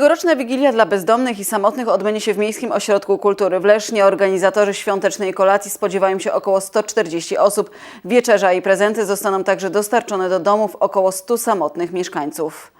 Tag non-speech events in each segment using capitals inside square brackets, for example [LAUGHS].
Tegoroczna Wigilia dla bezdomnych i samotnych odbędzie się w Miejskim Ośrodku Kultury w Lesznie. Organizatorzy świątecznej kolacji spodziewają się około 140 osób. Wieczerza i prezenty zostaną także dostarczone do domów około 100 samotnych mieszkańców.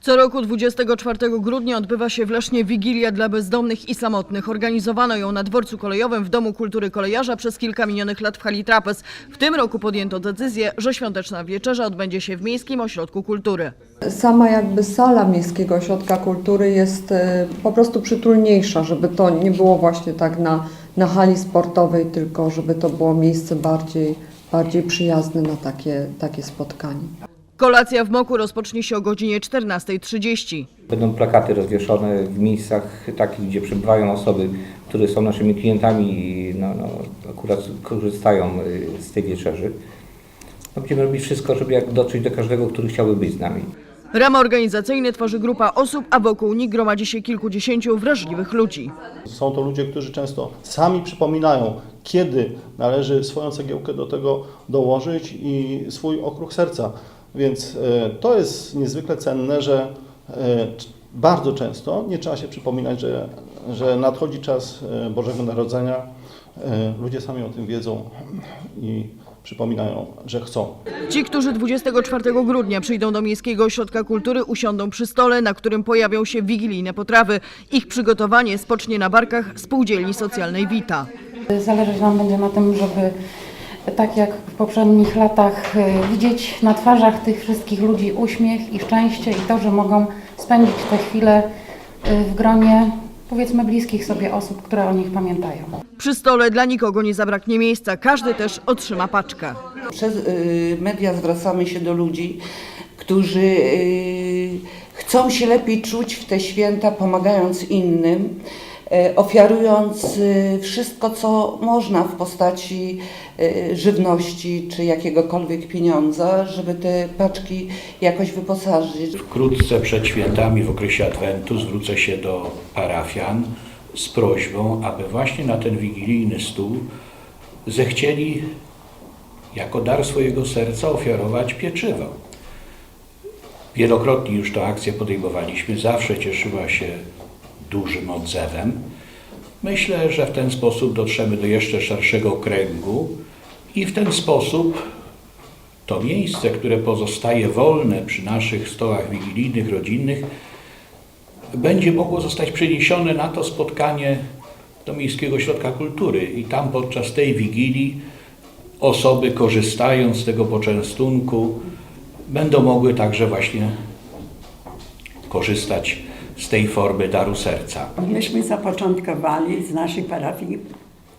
Co roku 24 grudnia odbywa się w Lesznie Wigilia dla bezdomnych i samotnych. Organizowano ją na dworcu kolejowym w Domu Kultury Kolejarza przez kilka minionych lat w hali Trapez. W tym roku podjęto decyzję, że świąteczna wieczerza odbędzie się w Miejskim Ośrodku Kultury. Sama jakby sala Miejskiego Ośrodka Kultury jest e, po prostu przytulniejsza, żeby to nie było właśnie tak na, na hali sportowej, tylko żeby to było miejsce bardziej, bardziej przyjazne na takie, takie spotkanie. Kolacja w Moku rozpocznie się o godzinie 14.30. Będą plakaty rozwieszone w miejscach takich, gdzie przebywają osoby, które są naszymi klientami i no, no, akurat korzystają y, z tej wieczerzy. No, będziemy robić wszystko, żeby jak dotrzeć do każdego, który chciałby być z nami. Ramy organizacyjne tworzy grupa osób, a wokół nich gromadzi się kilkudziesięciu wrażliwych ludzi. Są to ludzie, którzy często sami przypominają, kiedy należy swoją cegiełkę do tego dołożyć i swój okruch serca. Więc e, to jest niezwykle cenne, że e, bardzo często nie trzeba się przypominać, że, że nadchodzi czas e, Bożego Narodzenia. Ludzie sami o tym wiedzą i przypominają, że chcą. Ci, którzy 24 grudnia przyjdą do Miejskiego Ośrodka Kultury, usiądą przy stole, na którym pojawią się wigilijne potrawy. Ich przygotowanie spocznie na barkach Spółdzielni Socjalnej Wita. Zależeć nam będzie na tym, żeby tak jak w poprzednich latach y, widzieć na twarzach tych wszystkich ludzi uśmiech i szczęście i to, że mogą spędzić te chwile y, w gronie powiedzmy bliskich sobie osób, które o nich pamiętają. Przy stole dla nikogo nie zabraknie miejsca, każdy też otrzyma paczkę. Przez y, media zwracamy się do ludzi, którzy chcą się lepiej czuć w te święta, pomagając innym, ofiarując y, wszystko, co można w postaci y, żywności czy jakiegokolwiek pieniądza, żeby te paczki jakoś wyposażyć. Wkrótce przed świętami w okresie Adwentu zwrócę się do parafian z prośbą, aby właśnie na ten wigilijny stół zechcieli jako dar swojego serca ofiarować pieczywo. Wielokrotnie już tę akcję podejmowaliśmy, zawsze cieszyła się dużym odzewem. Myślę, że w ten sposób dotrzemy do jeszcze szerszego kręgu i w ten sposób to miejsce, które pozostaje wolne przy naszych stołach wigilijnych, rodzinnych, będzie mogło zostać przeniesione na to spotkanie do Miejskiego Ośrodka Kultury i tam podczas tej wigilii osoby korzystając z tego poczęstunku będą mogły także właśnie korzystać z tej formy daru serca. Myśmy zapoczątkowali z naszej parafii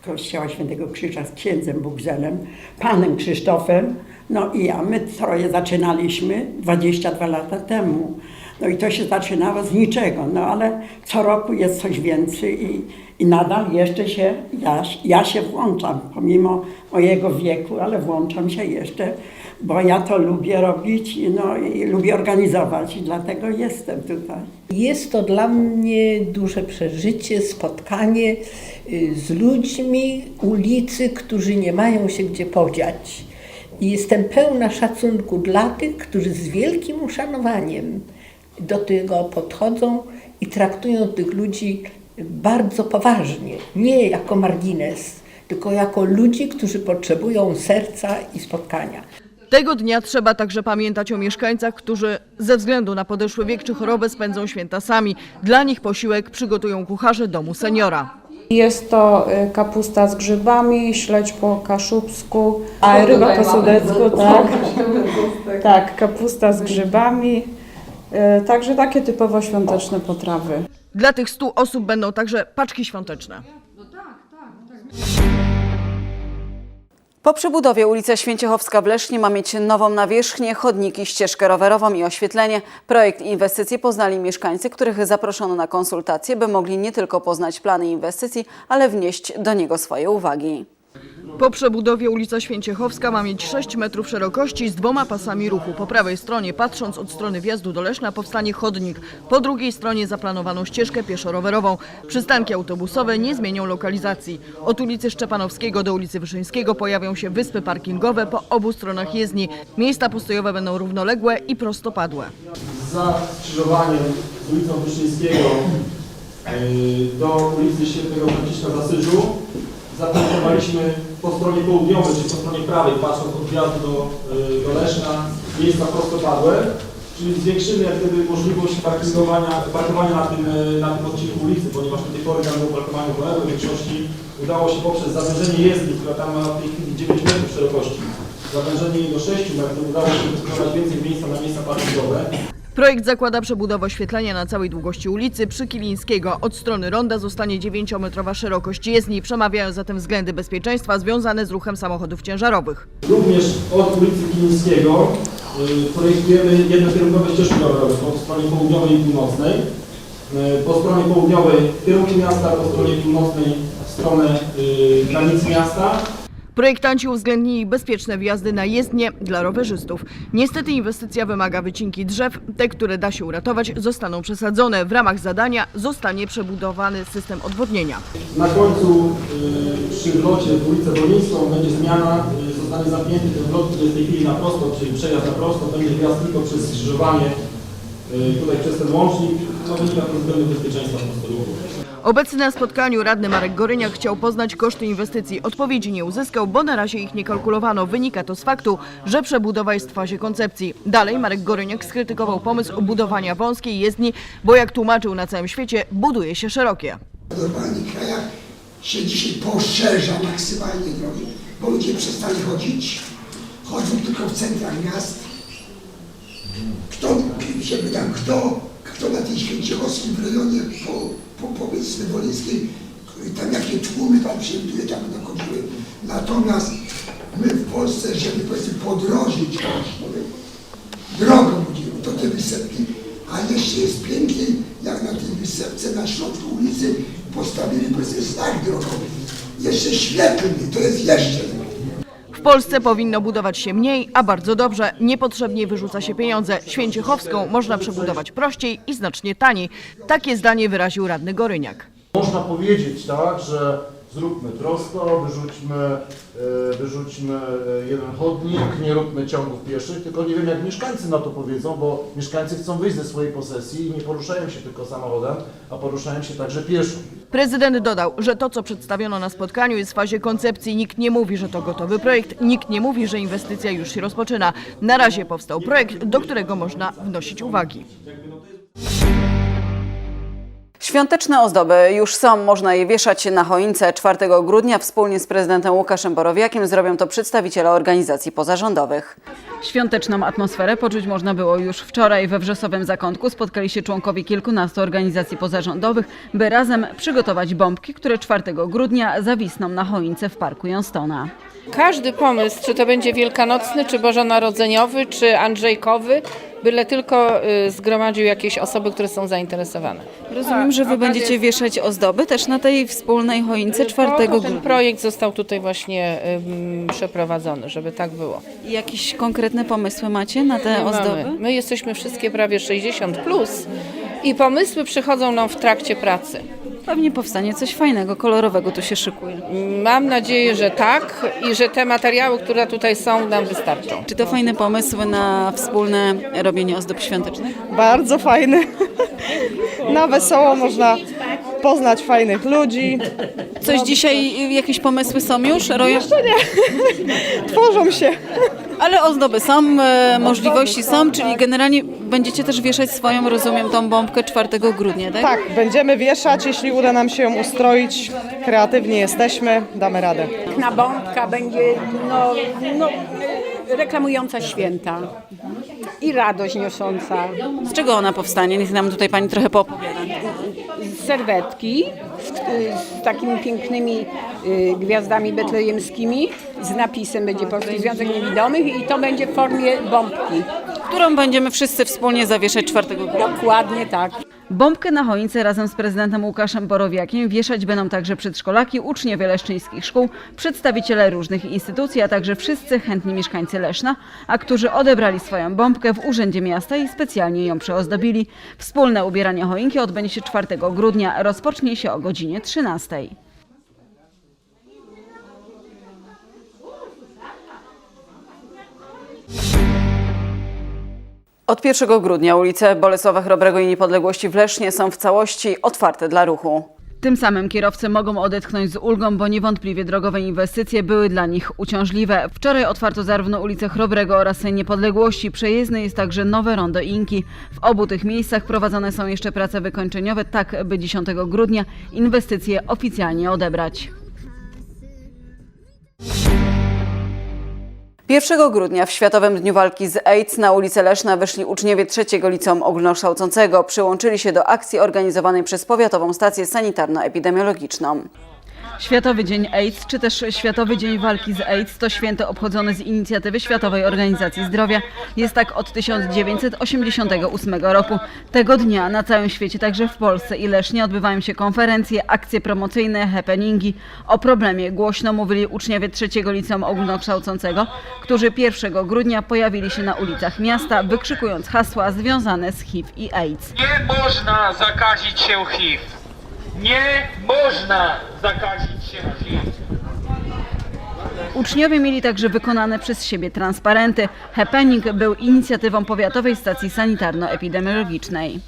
Kościoła Świętego Krzyża z księdzem Bugzelem, panem Krzysztofem, no i ja, my troje zaczynaliśmy 22 lata temu. No i to się zaczynało z niczego, no ale co roku jest coś więcej i, i nadal jeszcze się, ja, ja się włączam, pomimo mojego wieku, ale włączam się jeszcze, bo ja to lubię robić no, i lubię organizować i dlatego jestem tutaj. Jest to dla mnie duże przeżycie, spotkanie y, z ludźmi ulicy, którzy nie mają się gdzie podziać. I jestem pełna szacunku dla tych, którzy z wielkim uszanowaniem do tego podchodzą i traktują tych ludzi bardzo poważnie, nie jako margines, tylko jako ludzi, którzy potrzebują serca i spotkania. Tego dnia trzeba także pamiętać o mieszkańcach, którzy ze względu na podeszły wiek czy chorobę spędzą święta sami. Dla nich posiłek przygotują kucharze domu seniora. Jest to y, kapusta z grzybami, śledź po kaszubsku, a ryba po sudecku, tak. [LAUGHS] Tak, kapusta z grzybami. Y, Także takie typowo świąteczne potrawy. Dla tych 100 osób będą także paczki świąteczne. Po przebudowie ulica Święciechowska w Lesznie ma mieć nową nawierzchnię, chodniki, ścieżkę rowerową i oświetlenie. Projekt inwestycji poznali mieszkańcy, których zaproszono na konsultacje, by mogli nie tylko poznać plany inwestycji, ale wnieść do niego swoje uwagi. Po przebudowie ulica Święciechowska ma mieć 6 metrów szerokości z dwoma pasami ruchu. Po prawej stronie, patrząc od strony wjazdu do Leszna, powstanie chodnik. Po drugiej stronie zaplanowano ścieżkę pieszo-rowerową. Przystanki autobusowe nie zmienią lokalizacji. Od ulicy Szczepanowskiego do ulicy Wyszyńskiego pojawią się wyspy parkingowe po obu stronach jezdni. Miejsca postojowe będą równoległe i prostopadłe. Za skrzyżowaniem z ulicą Wyszyńskiego yy, do ulicy Świętego Franciszka w Asyżu zaprojektowaliśmy po stronie południowej, czy po stronie prawej, patrząc od wjazdu do, yy, do Leszna, miejsca prostopadłe, czyli zwiększymy jak gdyby możliwość parkingowania, parkowania na tym, yy, na tym odcinku ulicy, ponieważ do tej pory tam było parkowanie wolnego, w większości udało się poprzez zawężenie jezdni, która tam ma w tej chwili 9 metrów szerokości, zawężenie jej do 6 metrów, udało się wystosować więcej miejsca na miejsca parkingowe. Projekt zakłada przebudowę oświetlenia na całej długości ulicy przy Kilińskiego. Od strony ronda zostanie 9-metrowa szerokość jezdni. Przemawiają zatem względy bezpieczeństwa związane z ruchem samochodów ciężarowych. Również od ulicy Kilińskiego y, projektujemy jednokierunkowe ścieżki rowerowe po stronie południowej i północnej. Y, Po stronie południowej w kierunku miasta, po stronie północnej w stronę y, granic miasta. Projektanci uwzględnili bezpieczne wjazdy na jezdnie dla rowerzystów. Niestety inwestycja wymaga wycinki drzew. Te, które da się uratować, zostaną przesadzone. W ramach zadania zostanie przebudowany system odwodnienia. Na końcu y, przy wlocie w ulicę Wolińską będzie zmiana, y, zostanie zamknięty ten wlot, który jest w tej chwili na prosto, czyli przejazd na prosto, będzie wjazd tylko przez skrzyżowanie y, tutaj przez ten łącznik. No wynika to względu bezpieczeństwa po prostu ruchu. Obecny na spotkaniu radny Marek Goryniak chciał poznać koszty inwestycji. Odpowiedzi nie uzyskał, bo na razie ich nie kalkulowano. Wynika to z faktu, że przebudowa jest w fazie koncepcji. Dalej Marek Goryniak skrytykował pomysł budowania wąskiej jezdni, bo jak tłumaczył na całym świecie, buduje się szerokie. W normalnych krajach się dzisiaj poszerza maksymalnie drogi, bo ludzie przestali chodzić, chodzą tylko w centrach miast. Kto, się pytam, kto, kto na tej Święciechowskim w rejonie po, po powiedzmy Wolyńskiej, tam jakie tłumy tam przewiduje, tam będą chodziły. Natomiast my w Polsce, żeby powiedzmy podrożyć drogą budzimy, to te wysepki, a jeszcze jest piękniej, jak na tej wysepce na środku ulicy postawili powiedzmy znak drogowy. Jeszcze świetlny, to jest jeszcze Polsce powinno budować się mniej, a bardzo dobrze. Niepotrzebnie wyrzuca się pieniądze. Święciechowską można przebudować prościej i znacznie taniej. Takie zdanie wyraził radny Goryniak. Można powiedzieć tak, że zróbmy prosto, wyrzućmy, e, wyrzućmy e, jeden chodnik, nie róbmy ciągów pieszych, tylko nie wiem jak mieszkańcy na to powiedzą, bo mieszkańcy chcą wyjść ze swojej posesji i nie poruszają się tylko samochodem, a poruszają się także pieszo. Prezydent dodał, że to, co przedstawiono na spotkaniu, jest w fazie koncepcji. Nikt nie mówi, że to gotowy projekt, nikt nie mówi, że inwestycja już się rozpoczyna. Na razie powstał projekt, do którego można wnosić uwagi. Świąteczne ozdoby już są, można je wieszać na choince 4 grudnia. Wspólnie z prezydentem Łukaszem Borowiakiem zrobią to przedstawiciele organizacji pozarządowych. Świąteczną atmosferę poczuć można było już wczoraj. We Wrzesowym Zakątku spotkali się członkowie kilkunastu organizacji pozarządowych, by razem przygotować bombki, które 4 grudnia zawisną na choince w Parku Jąstona. Każdy pomysł, czy to będzie wielkanocny, czy bożonarodzeniowy, czy andrzejkowy, byle tylko y, zgromadził jakieś osoby, które są zainteresowane. Rozumiem, że wy będziecie wieszać ozdoby też na tej wspólnej choince 4 Po to grudnia. ten projekt został tutaj właśnie przeprowadzony, żeby tak było. Jakieś konkretne pomysły macie na te ozdoby? mamy. My jesteśmy wszystkie prawie 60 plus i pomysły przychodzą nam w trakcie pracy. Pewnie powstanie coś fajnego, kolorowego tu się szykuje. Mam nadzieję, że tak i że te materiały, które tutaj są, nam wystarczą. Czy to fajne pomysły na wspólne robienie ozdób świątecznych? Bardzo fajny. Na wesoło można poznać fajnych ludzi. Coś dzisiaj, jakieś pomysły są już? Roją? Tworzą się. Ale ozdoby są, e, możliwości są, czyli generalnie będziecie też wieszać swoją, rozumiem, tą bombkę 4 grudnia, tak? Tak, będziemy wieszać, jeśli uda nam się ją ustroić. Kreatywni jesteśmy, damy radę. Piękna bombka będzie no, no, reklamująca święta i radość niosąca. Z czego ona powstanie? Niech nam tutaj Pani trochę poopowiada. Serwetki z, z takimi pięknymi y, gwiazdami betlejemskimi, z napisem będzie Polski Związek Niewidomych i to będzie w formie bombki. Którą będziemy wszyscy wspólnie zawieszać 4 grudnia. Dokładnie tak. Bombkę na choince razem z prezydentem Łukaszem Borowiakiem wieszać będą także przedszkolaki, uczniowie leszczyńskich szkół, przedstawiciele różnych instytucji, a także wszyscy chętni mieszkańcy Leszna, a którzy odebrali swoją bombkę w Urzędzie Miasta i specjalnie ją przeozdobili. Wspólne ubieranie choinki odbędzie się 4 grudnia, rozpocznie się o godzinie 13. Od 1 grudnia ulice Bolesława Chrobrego i Niepodległości w Lesznie są w całości otwarte dla ruchu. Tym samym kierowcy mogą odetchnąć z ulgą, bo niewątpliwie drogowe inwestycje były dla nich uciążliwe. Wczoraj otwarto zarówno ulicę Chrobrego oraz Niepodległości. Przejezdne jest także nowe rondo Inki. W obu tych miejscach prowadzone są jeszcze prace wykończeniowe, tak by 10 grudnia inwestycje oficjalnie odebrać. 1 grudnia w Światowym Dniu Walki z AIDS na ulicę Leszna wyszli uczniowie trzeciego liceum ogólnokształcącego. Przyłączyli się do akcji organizowanej przez Powiatową Stację Sanitarno-Epidemiologiczną. Światowy Dzień AIDS, czy też Światowy Dzień Walki z AIDS to święto obchodzone z inicjatywy Światowej Organizacji Zdrowia. Jest tak od 1988 roku. Tego dnia na całym świecie, także w Polsce i Lesznie odbywają się konferencje, akcje promocyjne, happeningi. O problemie głośno mówili uczniowie trzeciego liceum ogólnokształcącego, którzy 1 grudnia pojawili się na ulicach miasta, wykrzykując hasła związane z HIV i AIDS. Nie można zakazić się HIV. Nie można zakazić się HIV. Uczniowie mieli także wykonane przez siebie transparenty. Happening był inicjatywą Powiatowej Stacji Sanitarno-Epidemiologicznej.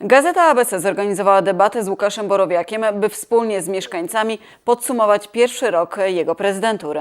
Gazeta ABC zorganizowała debatę z Łukaszem Borowiakiem, by wspólnie z mieszkańcami podsumować pierwszy rok jego prezydentury.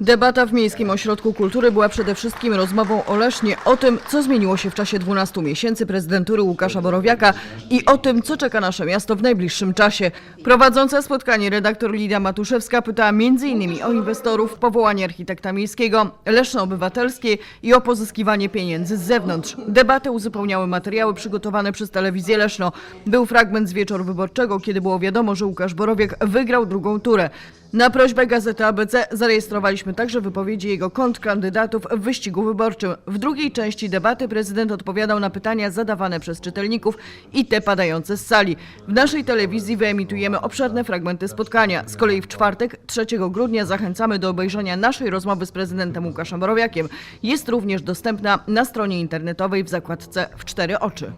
Debata w Miejskim Ośrodku Kultury była przede wszystkim rozmową o Lesznie, o tym, co zmieniło się w czasie 12 miesięcy prezydentury Łukasza Borowiaka i o tym, co czeka nasze miasto w najbliższym czasie. Prowadząca spotkanie redaktor Lidia Matuszewska pytała m.in. o inwestorów, powołanie architekta miejskiego, Leszno Obywatelskie i o pozyskiwanie pieniędzy z zewnątrz. Debatę uzupełniały materiały przygotowane przez telewizję Leszno. Był fragment z wieczoru wyborczego, kiedy było wiadomo, że Łukasz Borowiak wygrał drugą turę. Na prośbę Gazety ABC zarejestrowaliśmy także wypowiedzi jego kontrkandydatów w wyścigu wyborczym. W drugiej części debaty prezydent odpowiadał na pytania zadawane przez czytelników i te padające z sali. W naszej telewizji wyemitujemy obszerne fragmenty spotkania. Z kolei w czwartek, 3 grudnia zachęcamy do obejrzenia naszej rozmowy z prezydentem Łukaszem Borowiakiem. Jest również dostępna na stronie internetowej w zakładce w cztery oczy.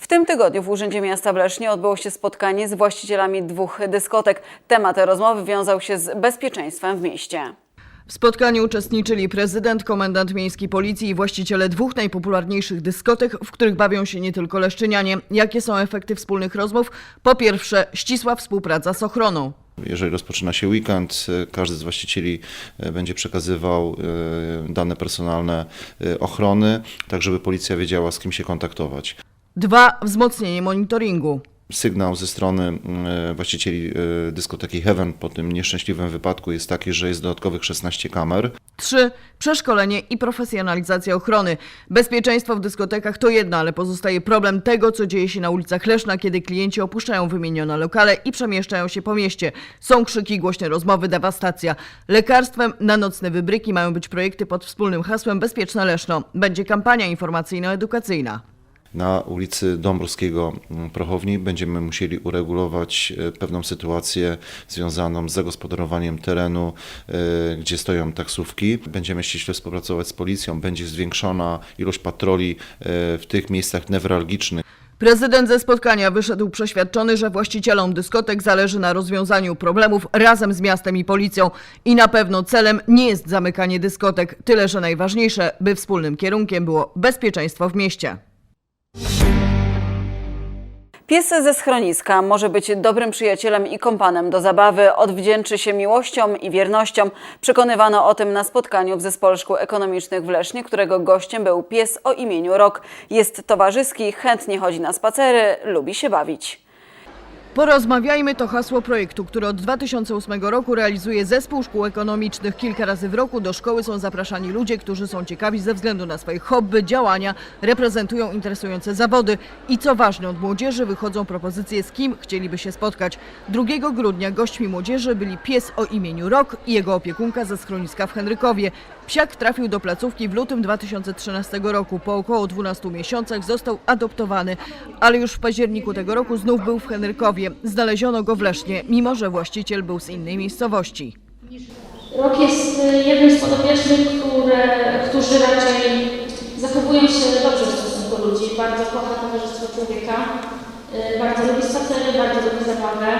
W tym tygodniu w Urzędzie Miasta w Lesznie odbyło się spotkanie z właścicielami dwóch dyskotek. Temat rozmowy wiązał się z bezpieczeństwem w mieście. W spotkaniu uczestniczyli prezydent, komendant miejskiej policji i właściciele dwóch najpopularniejszych dyskotek, w których bawią się nie tylko leszczynianie. Jakie są efekty wspólnych rozmów? Po pierwsze, ścisła współpraca z ochroną. Jeżeli rozpoczyna się weekend, e, każdy z właścicieli e, będzie przekazywał e, dane personalne ochrony, tak żeby policja wiedziała, z kim się kontaktować. Dwa, wzmocnienie monitoringu. Sygnał ze strony mm, właścicieli e, dyskoteki Heaven po tym nieszczęśliwym wypadku jest taki, że jest dodatkowych 16 kamer. 3. Przeszkolenie i profesjonalizacja ochrony. Bezpieczeństwo w dyskotekach to jedno, ale pozostaje problem tego, co dzieje się na ulicach Leszna, kiedy klienci opuszczają wymienione lokale i przemieszczają się po mieście. Są krzyki, głośne rozmowy, dewastacja. Lekarstwem na nocne wybryki mają być projekty pod wspólnym hasłem Bezpieczne Leszno. Będzie kampania informacyjno-edukacyjna. Na ulicy Dąbrowskiego mm, Prochowni będziemy musieli uregulować e, pewną sytuację związaną z zagospodarowaniem terenu, e, gdzie stoją taksówki. Będziemy ściśle współpracować z policją, będzie zwiększona ilość patroli e, w tych miejscach newralgicznych. Prezydent ze spotkania wyszedł przeświadczony, że właścicielom dyskotek zależy na rozwiązaniu problemów razem z miastem i policją. I na pewno celem nie jest zamykanie dyskotek, tyle że najważniejsze, by wspólnym kierunkiem było bezpieczeństwo w mieście. Pies ze schroniska może być dobrym przyjacielem i kompanem do zabawy. Odwdzięczy się miłością i wiernością. Przekonywano o tym na spotkaniu w Zespole Szkół Ekonomicznych w Lesznie, którego gościem był pies o imieniu Rok. Jest towarzyski, chętnie chodzi na spacery, lubi się bawić. Porozmawiajmy to hasło projektu, który od 2008 roku realizuje Zespół Szkół Ekonomicznych. Kilka razy w roku do szkoły są zapraszani ludzie, którzy są ciekawi ze względu na swoje hobby, działania, reprezentują interesujące zawody i co ważne, od młodzieży wychodzą propozycje, z kim chcieliby się spotkać. 2 grudnia gośćmi młodzieży byli pies o imieniu Rok i jego opiekunka ze schroniska w Henrykowie. Psiak trafił do placówki w lutym 2013 roku. Po około 12 miesiącach został adoptowany, ale już w październiku tego roku znów był w Henrykowie. Znaleziono go w Lesznie, mimo że właściciel był z innej miejscowości. Rok jest y, jednym z podopiecznych, które, którzy raczej zachowują się dobrze w stosunku ludzi. Bardzo kocha towarzystwo człowieka, y, bardzo lubi spacery, bardzo lubi zabawę.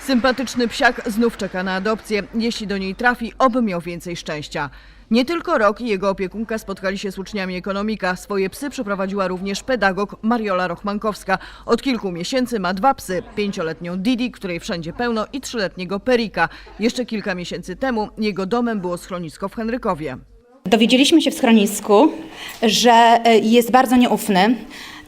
Sympatyczny psiak znów czeka na adopcję. Jeśli do niej trafi, oby miał więcej szczęścia. Nie tylko Rok i jego opiekunka spotkali się z uczniami ekonomika. Swoje psy przeprowadziła również pedagog Mariola Rochmankowska. Od kilku miesięcy ma dwa psy. Pięcioletnią Didi, której wszędzie pełno i trzyletniego Perika. Jeszcze kilka miesięcy temu jego domem było schronisko w Henrykowie. Dowiedzieliśmy się w schronisku, że e, jest bardzo nieufny.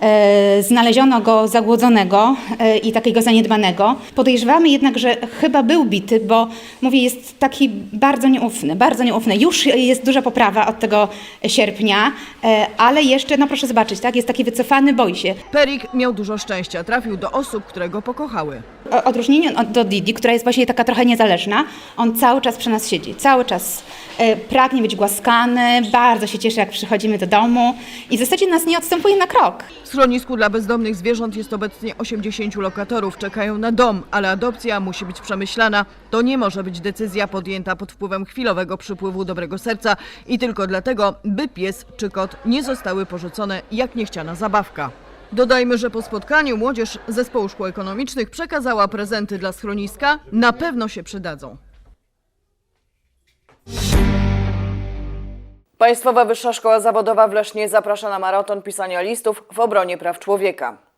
E, Znaleziono go zagłodzonego e, i takiego zaniedbanego. Podejrzewamy jednak, że chyba był bity, bo mówię, jest taki bardzo nieufny, bardzo nieufny. Już jest duża poprawa od tego sierpnia, e, ale jeszcze, no proszę zobaczyć, tak, jest taki wycofany, boi się. Perik miał dużo szczęścia. Trafił do osób, które go pokochały. Odróżnieniu od do Didi, która jest właśnie taka trochę niezależna, on cały czas przy nas siedzi, cały czas e, pragnie być głaskany, bardzo się cieszy, jak przychodzimy do domu i w zasadzie nas nie odstępuje na krok. W schronisku dla bezdomnych zwierząt jest obecnie 80 lokatorów. Czekają na dom, ale adopcja musi być przemyślana. To nie może być decyzja podjęta pod wpływem chwilowego przypływu dobrego serca i tylko dlatego, by pies czy kot nie zostały porzucone jak niechciana zabawka. Dodajmy, że po spotkaniu młodzież zespołu szkół ekonomicznych przekazała prezenty dla schroniska. Na pewno się przydadzą. Państwowa Wyższa Szkoła Zawodowa w Lesznie zaprasza na maraton pisania listów w obronie praw człowieka.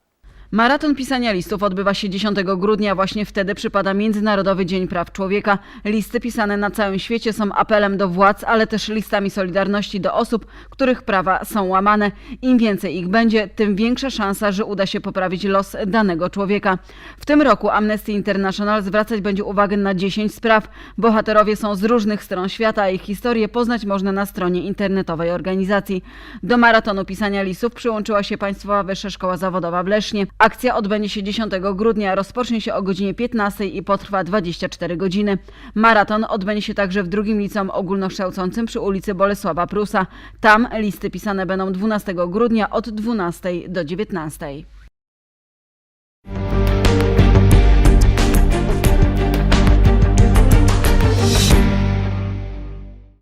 Maraton pisania listów odbywa się 10 grudnia, właśnie wtedy przypada Międzynarodowy Dzień Praw Człowieka. Listy pisane na całym świecie są apelem do władz, ale też listami solidarności do osób, których prawa są łamane. Im więcej ich będzie, tym większa szansa, że uda się poprawić los danego człowieka. W tym roku Amnesty International zwracać będzie uwagę na 10 spraw. Bohaterowie są z różnych stron świata, a ich historię poznać można na stronie internetowej organizacji. Do maratonu pisania listów przyłączyła się Państwowa Wyższa Szkoła Zawodowa w Lesznie. Akcja odbędzie się 10 grudnia, rozpocznie się o godzinie 15 i potrwa 24 godziny. Maraton odbędzie się także w drugim liceum ogólnokształcącym przy ulicy Bolesława Prusa. Tam listy pisane będą 12 grudnia od 12 do 19.